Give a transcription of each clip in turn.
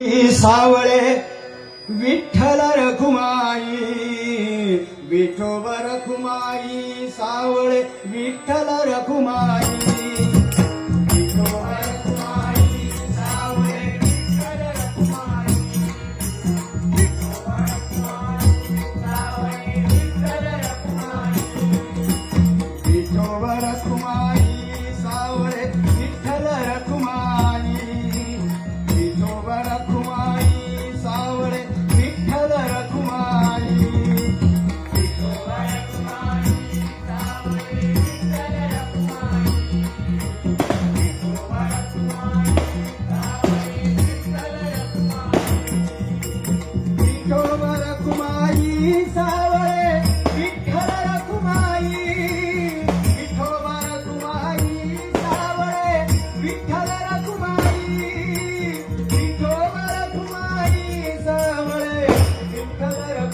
सावळे विठ्ठल रखुमाई विठोबर रखुमाई सावळे Vitthal Rakhumai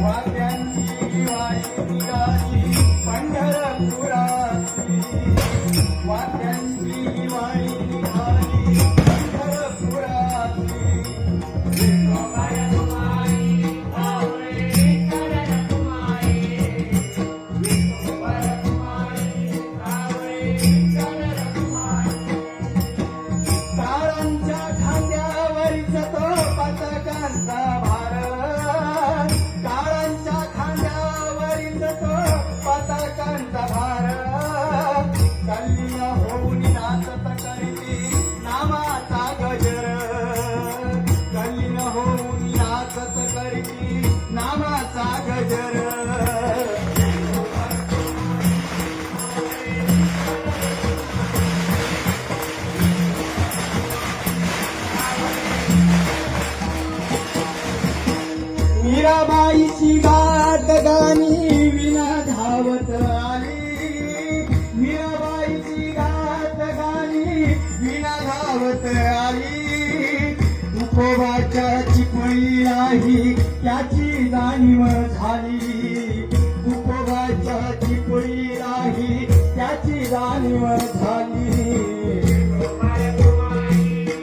Right. मीराबाईची गात गाणी विना धावत आली. मीराबाईची गात गाणी विना धावत आली. तुकोबा नाही त्याची जाणीव झाली. उपवासाची पोळी नाही त्याची जाणीव झाली.